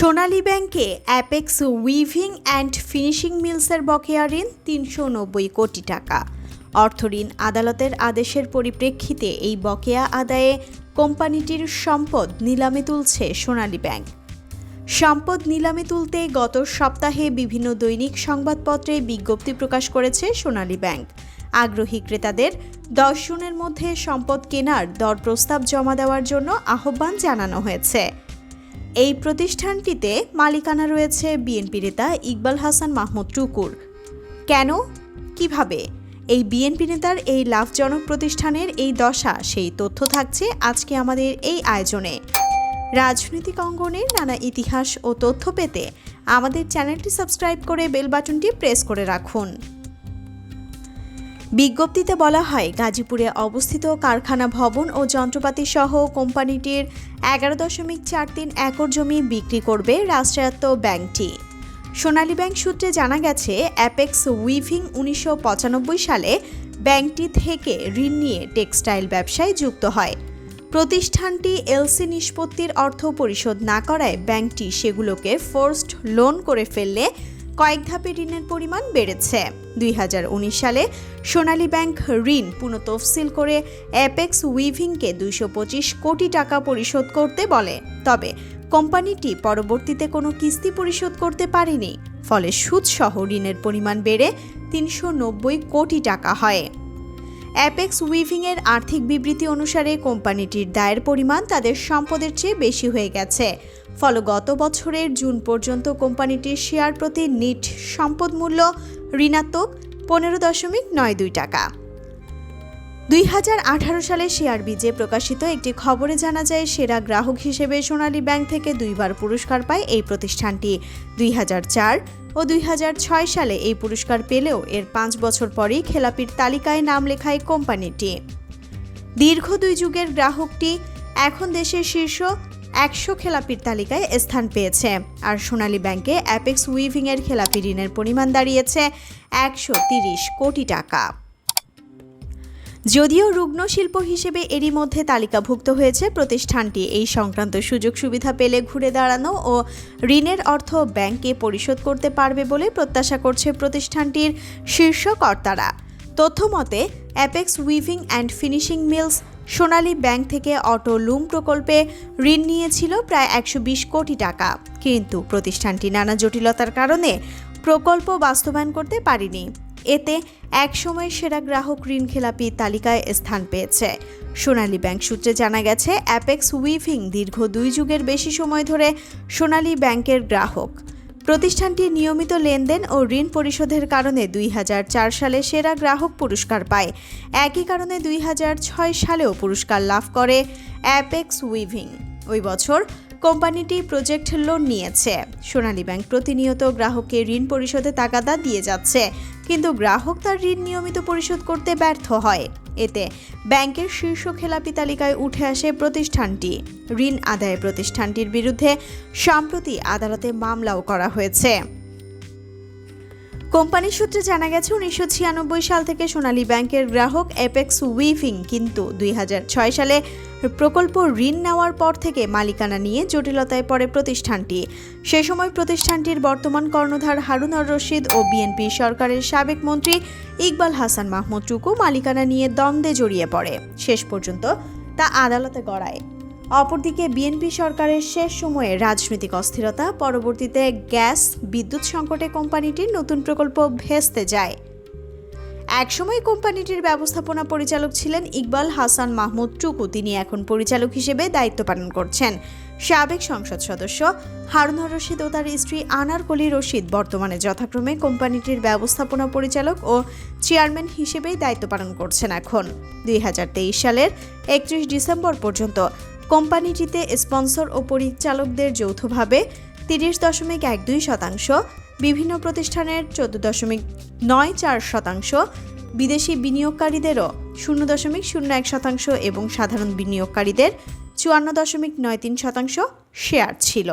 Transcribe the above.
সোনালী ব্যাংকে Apex weaving and finishing মিলসের বকেয়া ঋণ তিনশো নব্বই কোটি টাকা। অর্থঋণ আদালতের আদেশের পরিপ্রেক্ষিতে এই বকেয়া আদায়ে কোম্পানিটির সম্পদ নিলামে তুলছে সোনালী ব্যাংক। সম্পদ নিলামে তুলতে গত সপ্তাহে বিভিন্ন দৈনিক সংবাদপত্রে বিজ্ঞপ্তি প্রকাশ করেছে সোনালী ব্যাংক। আগ্রহী ক্রেতাদের দশ জনের মধ্যে সম্পদ কেনার দর প্রস্তাব জমা দেওয়ার জন্য আহ্বান জানানো হয়েছে। এই প্রতিষ্ঠানটিতে মালিকানা রয়েছে বিএনপি নেতা ইকবাল হাসান মাহমুদ টুকুর। কেন? কীভাবে? এই বিএনপি নেতার এই লাভজনক প্রতিষ্ঠানের এই দশা, সেই তথ্য থাকছে আজকে আমাদের এই আয়োজনে। রাজনৈতিক অঙ্গনের নানা ইতিহাস ও তথ্য পেতে আমাদের চ্যানেলটি সাবস্ক্রাইব করে বেল বাটনটি প্রেস করে রাখুন। বিজ্ঞপ্তিতে বলা হয়, গাজীপুরে অবস্থিত কারখানা ভবন ও যন্ত্রপাতি সহ কোম্পানিটির এগারো দশমিক চার তিন একর জমি বিক্রি করবে রাষ্ট্রায়ত্ত ব্যাংকটি। সোনালী ব্যাংক সূত্রে জানা গেছে, অ্যাপেক্স উইভিং উনিশশো পঁচানব্বই সালে ব্যাংকটি থেকে ঋণ নিয়ে টেক্সটাইল ব্যবসায় যুক্ত হয়। প্রতিষ্ঠানটি এলসি নিষ্পত্তির অর্থ পরিশোধ না করায় ব্যাংকটি সেগুলোকে ফোর্সড লোন করে ফেললে কয়েক ধাপে ঋণের পরিমাণ বেড়েছে। দুই হাজার উনিশ সালে সোনালী ব্যাংক ঋণ পুনঃ তফসিল করে অ্যাপেক্স উইভিংকে দুইশো কোটি টাকা পরিশোধ করতে বলে। তবে কোম্পানিটি পরবর্তীতে কোনো কিস্তি পরিশোধ করতে পারেনি। ফলে সুদসহ ঋণের পরিমাণ বেড়ে তিনশো নব্বই কোটি টাকা হয়। অ্যাপেক্স উইভিংয়ের আর্থিক বিবৃতি অনুসারে কোম্পানিটির দায়ের পরিমাণ তাদের সম্পদের চেয়ে বেশি হয়ে গেছে। ফলে গত বছরের জুন পর্যন্ত কোম্পানিটির শেয়ার প্রতি নিট সম্পদ মূল্য ঋণাত্মক পনেরো দশমিক নয় দুই টাকা। দুই হাজার আঠারো সালে শেয়ার বিজে প্রকাশিত একটি খবরে জানা যায়, সেরা গ্রাহক হিসেবে সোনালী ব্যাংক থেকে দুইবার পুরস্কার পায় এই প্রতিষ্ঠানটি। দুই হাজার চার ও দুই হাজার ছয় সালে এই পুরস্কার পেলেও এর পাঁচ বছর পরেই খেলাপির তালিকায় নাম লেখায় কোম্পানিটি। দীর্ঘ দুই যুগের গ্রাহকটি এখন দেশের শীর্ষ একশো খেলাপির তালিকায় স্থান পেয়েছে। আর সোনালী ব্যাংকে অ্যাপেক্স উইভিংয়ের খেলাপি ঋণের পরিমাণ দাঁড়িয়েছে একশো কোটি টাকা। যদিও রুগ্ন শিল্প হিসেবে এরই মধ্যে তালিকাভুক্ত হয়েছে, প্রতিষ্ঠানটি এই সংক্রান্ত সুযোগ সুবিধা পেলে ঘুরে দাঁড়ানো ও ঋণের অর্থ ব্যাংকে পরিশোধ করতে পারবে বলে প্রত্যাশা করছে প্রতিষ্ঠানটির শীর্ষ কর্তারা তথ্য মতে Apex weaving and finishing mills Sonali bank থেকে অটো লুম প্রকল্পে ঋণ নিয়েছিল প্রায় একশো বিশ কোটি টাকা। কিন্তু প্রতিষ্ঠানটি নানা জটিলতার কারণে প্রকল্প বাস্তবায়ন করতে পারেনি। এতে একসময় সেরা গ্রাহক ঋণ খেলাপি তালিকায় স্থান পেয়েছে। সোনালী ব্যাংক সূত্রে জানা গেছে, অ্যাপেক্স উইভিং দীর্ঘ দুই যুগের বেশি সময় ধরে সোনালী ব্যাংকের গ্রাহক। প্রতিষ্ঠানটি নিয়মিত লেনদেন ও ঋণ পরিশোধের কারণে দুই হাজার চার সালে সেরা গ্রাহক পুরস্কার পায়। একই কারণে দুই হাজার ছয় সালেও পুরস্কার লাভ করে অ্যাপেক্স উইভিং। ওই বছর কোম্পানিটি প্রজেক্ট লোন নিয়েছে। সোনালী ব্যাংক প্রতিনিয়ত গ্রাহককে ঋণ পরিশোধে তাগাদা দিয়ে যাচ্ছে, কিন্তু গ্রাহক তার ঋণ নিয়মিত পরিশোধ করতে ব্যর্থ হয়। এতে ব্যাংকের শীর্ষ খেলাপি তালিকায় উঠে আসে প্রতিষ্ঠানটি। ঋণ আদায় প্রতিষ্ঠানটির বিরুদ্ধে সম্প্রতি আদালতে মামলাও করা হয়েছে। কোম্পানির সূত্রে জানা গেছে, উনিশশো ছিয়ানব্বই সাল থেকে সোনালী ব্যাংকের গ্রাহক অ্যাপেক্স উইভিং কিন্তু দুই হাজার ছয় সালে প্রকল্প ঋণ নেওয়ার পর থেকে মালিকানা নিয়ে জটিলতায় পড়ে প্রতিষ্ঠানটি। সে সময় প্রতিষ্ঠানটির বর্তমান কর্ণধার হারুনর রশিদ ও বিএনপি সরকারের সাবেক মন্ত্রী ইকবাল হাসান মাহমুদ টুকু মালিকানা নিয়ে দ্বন্দ্বে জড়িয়ে পড়ে। শেষ পর্যন্ত তা আদালতে গড়ায়। অপরদিকে বিএনপি সরকারের শেষ সময়ে রাজনৈতিক অস্থিরতা, পরবর্তীতে গ্যাস, বিদ্যুৎ সংকটে কোম্পানিটির নতুন প্রকল্প ভেস্তে যায়। একসময় কোম্পানিটির ব্যবস্থাপনা পরিচালক ছিলেন ইকবাল হাসান মাহমুদ টুকু। তিনি এখন পরিচালক হিসেবে দায়িত্ব পালন করছেন। সাবেক সংসদ সদস্য হারুন রশিদ ও তার স্ত্রী আনারকলি রশিদ বর্তমানে যথাক্রমে কোম্পানিটির ব্যবস্থাপনা পরিচালক ও চেয়ারম্যান হিসেবেই দায়িত্ব পালন করছেন এখন। দুই হাজার তেইশ সালের একত্রিশ ডিসেম্বর পর্যন্ত কোম্পানিটিতে স্পন্সর ও পরিচালকদের যৌথভাবে তিরিশ দশমিক এক দুই শতাংশ, বিভিন্ন প্রতিষ্ঠানের চোদ্দ দশমিক নয় চার শতাংশ, বিদেশি বিনিয়োগকারীদেরও শূন্য দশমিক শূন্য এক শতাংশ এবং সাধারণ বিনিয়োগকারীদের চুয়ান্ন দশমিক নয় তিন শতাংশ শেয়ার ছিল।